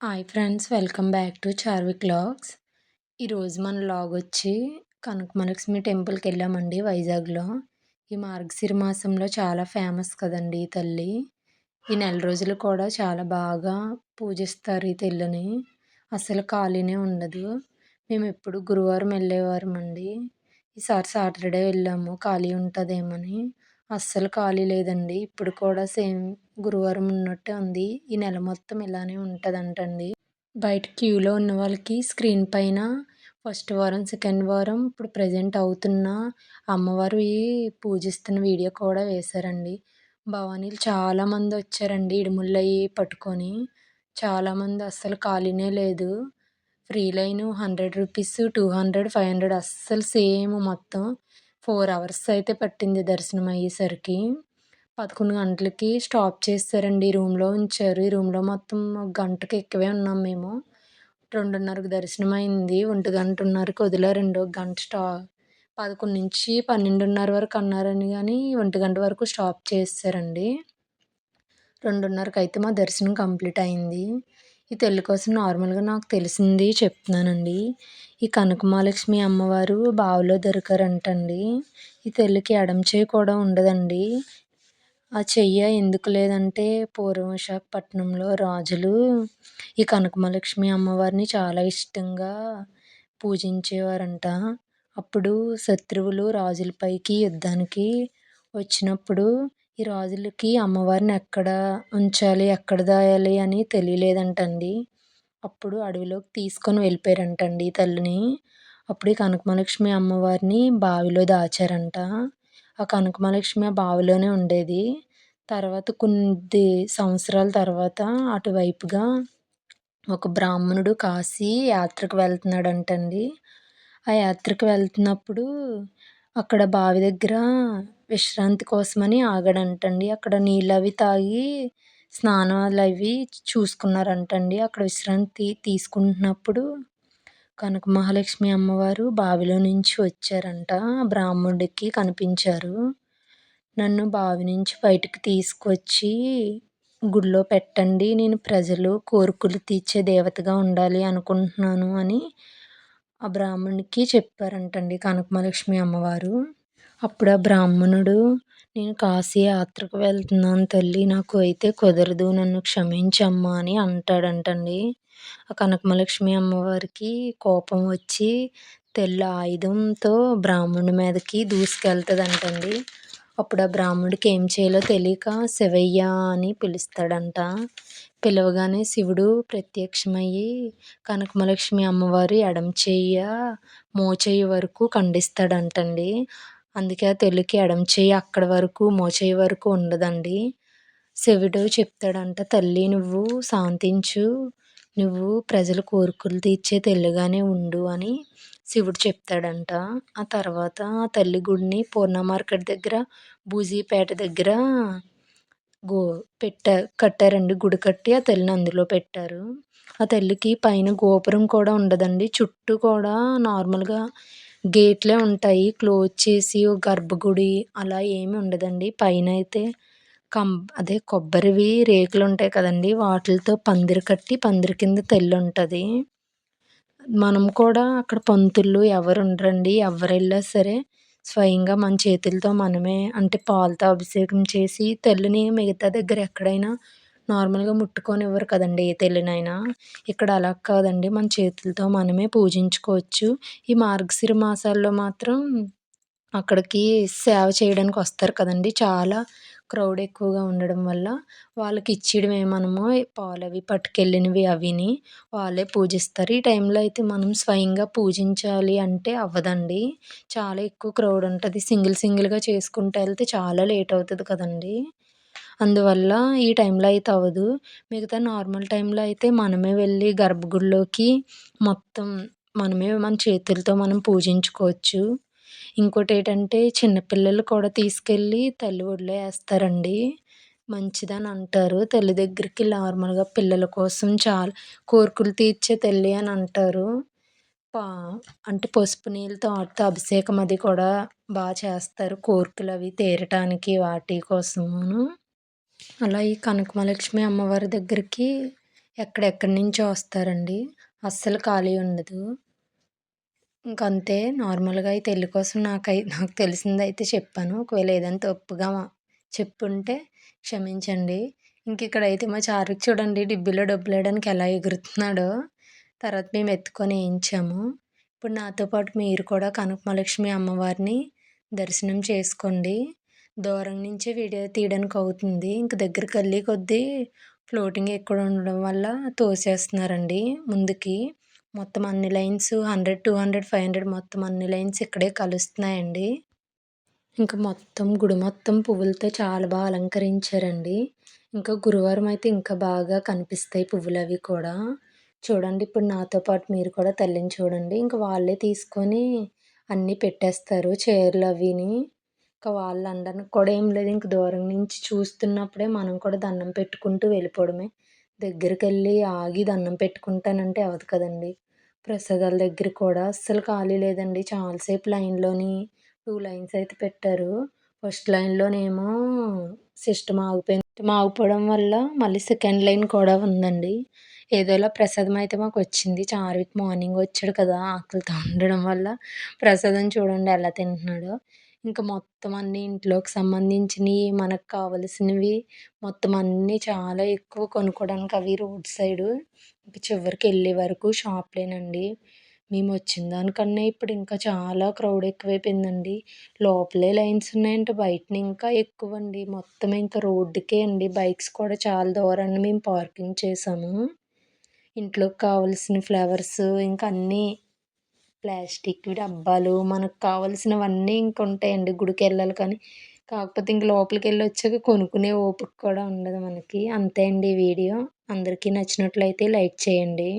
Hi friends welcome back to Charvik vlogs ఈరోజు మన log వచ్చి కనకమలక్ష్మి టెంపుల్కి వెళ్ళామండి వైజాగ్లో. ఈ మార్గశిర మాసంలో చాలా ఫేమస్ కదండి ఈ తల్లి. ఈ నెల రోజులు కూడా చాలా బాగా పూజిస్తారు ఈ తల్లిని. అసలు ఖాళీనే ఉండదు. మేము ఎప్పుడు గురువారం వెళ్ళేవారం అండి ఈసారి సాటర్డే వెళ్ళాము ఖాళీ ఉంటుందేమని. అస్సలు ఖాళీ లేదండి. ఇప్పుడు కూడా సేమ్ గురువారం ఉన్నట్టే ఉంది. ఈ నెల మొత్తం ఇలానే ఉంటుందంటండి. బయట క్యూలో ఉన్న వాళ్ళకి స్క్రీన్ పైన ఫస్ట్ వారం సెకండ్ వారం ఇప్పుడు ప్రజెంట్ అవుతున్న అమ్మవారు పూజిస్తున్న వీడియో కూడా వేశారండి. భవానీలు చాలామంది వచ్చారండి ఇడుముళ్ళయి పట్టుకొని. చాలామంది అస్సలు ఖాళీనే లేదు. Free line hundred rupees two hundred five hundred అస్సలు సేమ్ మొత్తం. ఫోర్ అవర్స్ అయితే పట్టింది దర్శనం అయ్యేసరికి. పదకొండు గంటలకి స్టాప్ చేస్తారండి రూమ్లో ఉంచారు. ఈ రూమ్లో మొత్తం ఒక గంటకి ఎక్కువే ఉన్నాం మేము. రెండున్నరకు దర్శనం అయింది. ఒంటి గంటన్నరకు వదిలారండి. ఒక గంట స్టా పదకొండు నుంచి పన్నెండున్నర వరకు అన్నారని కానీ ఒంటి గంట వరకు స్టాప్ చేస్తారండి రెండున్నరకు అయితే మా దర్శనం కంప్లీట్ అయింది. ఈ తల్లి కోసం నార్మల్గా నాకు తెలిసింది చెప్తున్నానండి. ఈ కనకమహాలక్ష్మి అమ్మవారు బావిలో దొరికారంటండి. ఈ తల్లికి ఎడమ చేయి కూడా ఉండదండి. ఆ చెయ్య ఎందుకు లేదంటే పూర్వం విశాఖపట్నంలో రాజులు ఈ కనకమహాలక్ష్మి అమ్మవారిని చాలా ఇష్టంగా పూజించేవారంట. అప్పుడు శత్రువులు రాజులపైకి యుద్ధానికి వచ్చినప్పుడు ఈ రాజులకి అమ్మవారిని ఎక్కడ ఉంచాలి ఎక్కడ దాయాలి అని తెలియలేదంటండి. అప్పుడు అడవిలోకి తీసుకొని వెళ్ళిపోయారంటండి తల్లిని. అప్పుడు ఈ కనకమహాలక్ష్మి అమ్మవారిని బావిలో దాచారంట. ఆ కనకమహాలక్ష్మి ఆ బావిలోనే ఉండేది. తర్వాత కొన్ని సంవత్సరాల తర్వాత అటువైపుగా ఒక బ్రాహ్మణుడు కాశీ యాత్రకు వెళ్తున్నాడంటండి. ఆ యాత్రకు వెళ్తున్నప్పుడు అక్కడ బావి దగ్గర విశ్రాంతి కోసమని ఆగాడంటండి. అక్కడ నీళ్ళు అవి తాగి స్నానాలు అవి చూసుకున్నారంటండి. అక్కడ విశ్రాంతి తీసుకుంటున్నప్పుడు కనక మహాలక్ష్మి అమ్మవారు బావిలో నుంచి వచ్చారంట. బ్రాహ్మణుడికి కనిపించారు. నన్ను బావి నుంచి బయటకు తీసుకొచ్చి గుడిలో పెట్టండి. నేను ప్రజలు కోరికలు తీర్చే దేవతగా ఉండాలి అనుకుంటున్నాను అని ఆ బ్రాహ్మణుడికి చెప్పారంటండి కనకమహాలక్ష్మి అమ్మవారు. అప్పుడు ఆ బ్రాహ్మణుడు నేను కాశీ యాత్రకు వెళ్తున్నాను తల్లి నాకు అయితే కుదరదు నన్ను క్షమించమ్మా అని అంటాడంటండి. ఆ కనకమహాలక్ష్మి అమ్మవారికి కోపం వచ్చి తెల్ల ఆయుధంతో బ్రాహ్మణుడి మీదకి దూసుకెళ్తుందంటండి. అప్పుడు ఆ బ్రాహ్మణుడికి ఏం చేయాలో తెలియక శివయ్య అని పిలుస్తాడంట. పిలవగానే శివుడు ప్రత్యక్షమయ్యి కనకమహాలక్ష్మి అమ్మవారి ఎడమ చెయ్య మోచేయి వరకు ఖండిస్తాడంటండి. అందుకే ఆ తల్లికి ఎడమ చెయ్యి అక్కడ వరకు మోచేయి వరకు ఉండదండి. శివుడు చెప్తాడంట తల్లి నువ్వు శాంతించు. నువ్వు ప్రజల కోరికలు తీర్చే తల్లిగానే ఉండు అని శివుడు చెప్తాడంట. ఆ తర్వాత ఆ తల్లి గుడిని పూర్ణ మార్కెట్ దగ్గర బూజీపేట దగ్గర గో పెట్టా కట్టారండి. గుడి కట్టి ఆ తల్లిని అందులో పెట్టారు. ఆ తల్లికి పైన గోపురం కూడా ఉండదండి. చుట్టూ కూడా నార్మల్గా గేట్లే ఉంటాయి. క్లోజ్ చేసి గర్భగుడి అలా ఏమి ఉండదండి. పైన అయితే కం అదే కొబ్బరివి రేకులు ఉంటాయి కదండి. వాటితో పందిరి కట్టి పందిరి కింద తల్లి ఉంటుంది. మనం కూడా అక్కడ పంతులు ఎవరు ఉండరండి. ఎవరు వెళ్ళినా సరే స్వయంగా మన చేతులతో మనమే అంటే పాలతో అభిషేకం చేసి తల్లిని మిగతా దగ్గర ఎక్కడైనా నార్మల్గా ముట్టుకొని ఇవ్వరు కదండి ఏ తల్లినైనా. ఇక్కడ అలా కాదండి. మన చేతులతో మనమే పూజించుకోవచ్చు. ఈ మార్గశిర మాసాల్లో మాత్రం అక్కడికి సేవ చేయడానికి వస్తారు కదండి. చాలా క్రౌడ్ ఎక్కువగా ఉండడం వల్ల వాళ్ళకి ఇచ్చేయడమే మనము పాలు అవి పట్టుకెళ్ళినవి అవిని వాళ్ళే పూజిస్తారు. ఈ టైంలో అయితే మనం స్వయంగా పూజించాలి అంటే అవ్వదండి. చాలా ఎక్కువ క్రౌడ్ ఉంటుంది. సింగిల్ సింగిల్గా చేసుకుంటూ వెళ్తే చాలా లేట్ అవుతుంది కదండి. అందువల్ల ఈ టైంలో అయితే అవ్వదు. మిగతా నార్మల్ టైంలో అయితే మనమే వెళ్ళి గర్భగుడిలోకి మొత్తం మనమే మన చేతులతో మనం పూజించుకోవచ్చు. ఇంకోటి ఏంటంటే చిన్నపిల్లలు కూడా తీసుకెళ్ళి తల్లి ఒడిలో వేస్తారండి మంచిదని అంటారు. తల్లి దగ్గరికి నార్మల్గా పిల్లల కోసం చాలా కోరికలు తీర్చే తల్లి అని అంటారు. పా అంటే పసుపు నీళ్ళతో వాటితో అభిషేకం అది కూడా బాగా చేస్తారు. కోరికలు అవి తీరటానికి వాటి కోసమును. అలా ఈ కనకమలక్ష్మి అమ్మవారి దగ్గరికి ఎక్కడెక్కడి నుంచో వస్తారండి. అస్సలు ఖాళీ ఉండదు. ఇంకంతే. నార్మల్గా అయితే పెళ్ళి కోసం నాకై నాకు తెలిసింది అయితే చెప్పాను. ఒకవేళ ఏదైనా తప్పుగా చెప్పుంటే క్షమించండి. ఇంక ఇక్కడైతే మా చారుకి చూడండి డిబ్బీలో డబ్బులు వేయడానికి ఎలా ఎగురుతున్నాడో. తర్వాత మేము ఎత్తుకొని వేయించాము ఇప్పుడు నాతో పాటు మీరు కూడా కనకమలక్ష్మి అమ్మవారిని దర్శనం చేసుకోండి. దూరం నుంచే వీడియో తీయడానికి అవుతుంది. ఇంక దగ్గరికి వెళ్ళి కొద్దీ ఫ్లోటింగ్ ఎక్కువ ఉండడం వల్ల తోసేస్తున్నారండి ముందుకి. మొత్తం అన్ని lines hundred two hundred five hundred మొత్తం అన్ని లైన్స్ ఇక్కడే కలుస్తున్నాయండి. ఇంకా మొత్తం గుడి మొత్తం పువ్వులతో చాలా బాగా అలంకరించారండి. ఇంకా గురువారం అయితే ఇంకా బాగా కనిపిస్తాయి పువ్వులు అవి కూడా. చూడండి ఇప్పుడు నాతో పాటు మీరు కూడా తల్లిని చూడండి. ఇంకా వాళ్ళే తీసుకొని అన్నీ పెట్టేస్తారు చీరలు అవిని. ఇంకా వాళ్ళు అనడానికి కూడా ఏం లేదు ఇంక దూరం నుంచి చూస్తున్నప్పుడే మనం కూడా దండం పెట్టుకుంటూ వెళ్ళిపోవడమే. దగ్గరికి వెళ్ళి ఆగి దండం పెట్టుకుంటానంటే అవదు కదండి. ప్రసాదాల దగ్గర కూడా అస్సలు ఖాళీ లేదండి. చాలాసేపు లైన్లోని టూ లైన్స్ అయితే పెట్టారు. ఫస్ట్ లైన్లోనేమో సిస్టమ్ ఆగిపోయింది. ఆగిపోవడం వల్ల మళ్ళీ సెకండ్ లైన్ కూడా ఉందండి. ఏదోలా ప్రసాదం అయితే మాకు వచ్చింది చార్విక్ మార్నింగ్ వచ్చాడు కదా ఆకలితో ఉండడం వల్ల ప్రసాదం చూడండి ఎలా తింటున్నాడో. ఇంకా మొత్తం అన్ని ఇంట్లోకి సంబంధించినవి మనకు కావలసినవి మొత్తం అన్నీ చాలా ఎక్కువ కొనుక్కోవడానికి అవి రోడ్ సైడు. ఇంకా చివరికి వెళ్ళే వరకు షాప్లేనండి. మేము వచ్చిన దానికన్నా ఇప్పుడు ఇంకా చాలా క్రౌడ్ ఎక్కువైపోయిందండి. లోపలే లైన్స్ ఉన్నాయంటే బయటన ఇంకా ఎక్కువ అండి మొత్తం ఇంకా రోడ్డుకే అండి. బైక్స్ కూడా చాలా దూరాన్ని మేము పార్కింగ్ చేసాము. ఇంట్లోకి కావాల్సిన ఫ్లవర్స్ ఇంకా అన్నీ ప్లాస్టిక్ డబ్బాలు మనకు కావాల్సినవన్నీ ఇంక ఉంటాయండి గుడికి వెళ్ళాలి కానీ. కాకపోతే ఇంక లోపలికి వెళ్ళి వచ్చాక కొనుక్కునే ఓపిక కూడా ఉండదు మనకి. అంతే అండి వీడియో. అందరికీ నచ్చినట్లయితే లైక్ చేయండి.